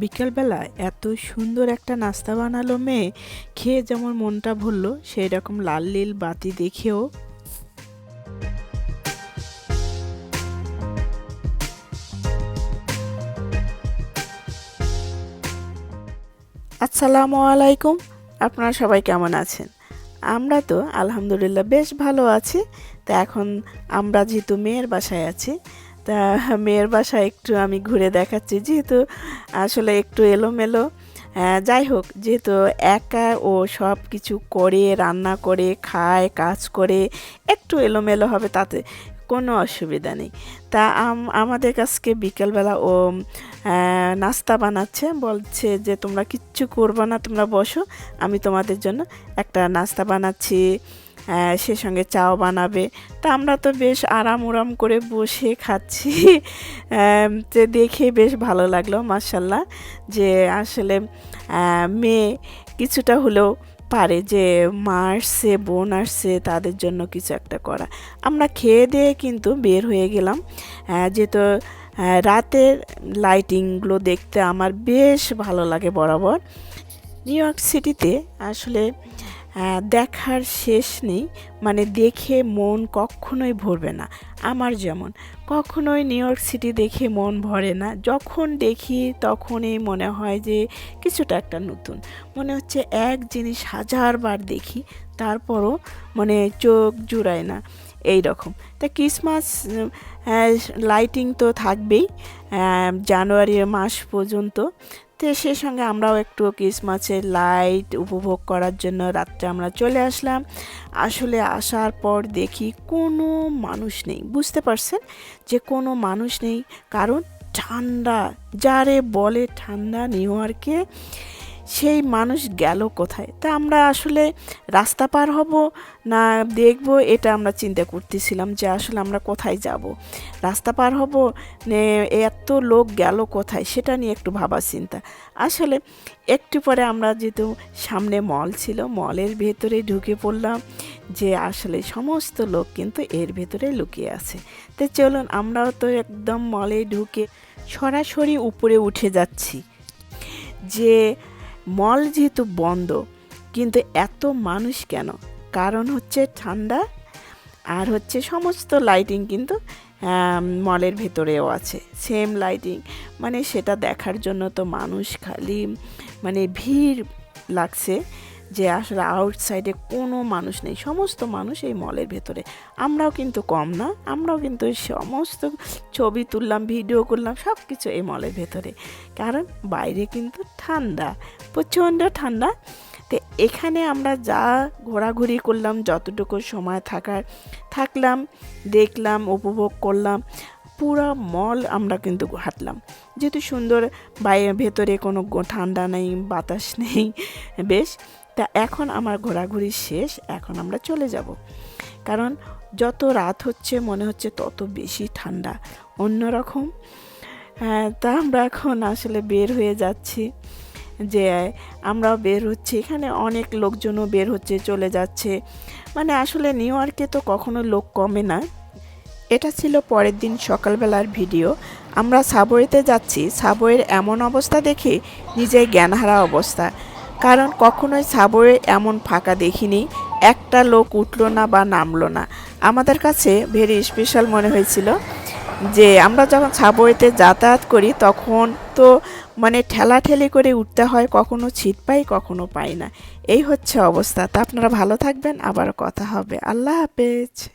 বিকেলবেলা এত সুন্দর একটা নাস্তা বানালো মেয়ে। খেয়ে যেমন মনটা ভরলো সেই রকম লাল নীল বাতি দেখেও। আসসালামু আলাইকুম, আপনারা সবাই কেমন আছেন? আমরা তো আলহামদুলিল্লাহ বেশ ভালো আছি। তা এখন আমরা যেহেতু মেয়ের বাসায় আছি তা মেয়ের বাসা একটু আমি ঘুরে দেখাচ্ছি, যেহেতু আসলে একটু এলোমেলো। যাই হোক, যেহেতু একা ও সব কিছু করে, রান্না করে, খায়, কাজ করে, একটু এলোমেলো হবে তাতে কোনো অসুবিধা নেই। তা আম- আমাদের কাছকে বিকেলবেলা ও নাস্তা বানাচ্ছে, বলছে যে তোমরা কিচ্ছু করবে না, তোমরা বসো, আমি তোমাদের জন্য একটা নাস্তা বানাচ্ছি। সে সঙ্গে চাও বানাবে। তা আমরা তো বেশ আরাম উরাম করে বসে খাচ্ছি। তো দেখে বেশ ভালো লাগল মার্শাল্লাহ যে আসলে মেয়ে কিছুটা হলেও পারে যে মা আসছে, বোন আসছে, তাদের জন্য কিছু একটা করা। আমরা খেয়ে দিয়ে কিন্তু বের হয়ে গেলাম। যেহেতু রাতের লাইটিংগুলো দেখতে আমার বেশ ভালো লাগে বরাবর। নিউ ইয়র্ক সিটিতে আসলে দেখার শেষ নেই। মানে দেখে মন কখনোই ভরবে না। আমার যেমন। কখনোই নিউ ইয়র্ক সিটি দেখে মন ভরে না। যখন দেখি তখনই মনে হয় যে কিছুটা একটা নতুন। মনে হচ্ছে এক জিনিস হাজারবার দেখি, তারপরও মানে চোখ জুড়ায় না। এই রকম। তা ক্রিসমাস লাইটিং তো থাকবেই জানুয়ারি মাস পর্যন্ত। তো সে সঙ্গে আমরাও একটু ক্রিসমাসের লাইট উপভোগ করার জন্য রাত্রে আমরা চলে আসলাম। আসলে আসার পর দেখি কোনো মানুষ নেই। বুঝতে পারছেন যে কোনো মানুষ নেই। কারণ ঠান্ডা, যারে বলে ঠান্ডা নিউ ইয়র্কে সেই মানুষ গেল কোথায়? তা আমরা আসলে রাস্তা পার হব না দেখব? এটা আমরা চিন্তা করতেছিলাম যে আসলে আমরা কোথায় যাব? রাস্তা পার হব এত লোক গেল কোথায়? সেটা নিয়ে একটু ভাবা চিন্তা। আসলে একটু পরে আমরা যেহেতু সামনে মল ছিল, মলের ভেতরে ঢুকে পড়লাম যে আসলে সমস্ত লোক কিন্তু এর ভেতরে লুকিয়ে আছে। তো চলুন, আমরাও তো একদম মলে ঢুকে সরাসরি উপরে উঠে যাচ্ছি যে মল যেহেতু বন্ধ, কিন্তু এত মানুষ কেন? কারণ হচ্ছে ঠান্ডা আর হচ্ছে সমস্ত লাইটিং কিন্তু মলের ভেতরেও আছে। সেম লাইটিং মানে সেটা দেখার জন্য তো মানুষ খালি মানে ভিড় লাগছে। যে আসলে আউটসাইডে কোনো মানুষ নেই। সমস্ত মানুষ এই মলের ভেতরে। আমরাও কিন্তু কম না। আমরাও কিন্তু সমস্ত ছবি তুললাম ভিডিও করলাম সব কিছু এই মলের ভেতরে। কারণ বাইরে কিন্তু ঠান্ডা, প্রচণ্ড ঠান্ডা। তো এখানে আমরা যা ঘোরাঘুরি করলাম, যতটুকু সময় থাকার, থাকলাম, দেখলাম, উপভোগ করলাম, পুরো মল আমরা কিন্তু হাঁটলাম যেহেতু সুন্দর বাইরে ভেতরে কোনো ঠান্ডা নেই, বাতাস নেই, বেশ। তা এখন আমার ঘোরাঘুরি শেষ, এখন আমরা চলে যাব। কারণ যত রাত হচ্ছে, মনে হচ্ছে তত বেশি ঠান্ডা, অন্যরকম। হ্যাঁ তা আমরা এখন আসলে বের হয়ে যাচ্ছি যে, আমরাও বের হচ্ছি। এখানে অনেক লোকজনও বের হচ্ছে, চলে যাচ্ছে। মানে আসলে নিউ ইয়র্কে তো কখনো লোক কমে না। এটা ছিল পরের দিন সকালবেলার ভিডিও। আমরা সাবওয়েতে যাচ্ছি। সাবওয়ের এমন অবস্থা দেখে নিজেই জ্ঞানহারা অবস্থা। কারণ কখনোই সাবওয়ে এমন ফাঁকা দেখিনি, একটা লোক উঠল না বা নামলো না। আমাদের কাছে ভেরি স্পেশাল মনে হয়েছিল যে, আমরা যখন সাবওয়েতে যাতায়াত করি, তখন তো মানে ঠেলাঠেলি করে উঠতে হয়, কখনো ছিট পাই, কখনো পাই না। এই হচ্ছে অবস্থা। তা আপনারা ভালো থাকবেন, আবার কথা হবে। আল্লাহ হাফেজ।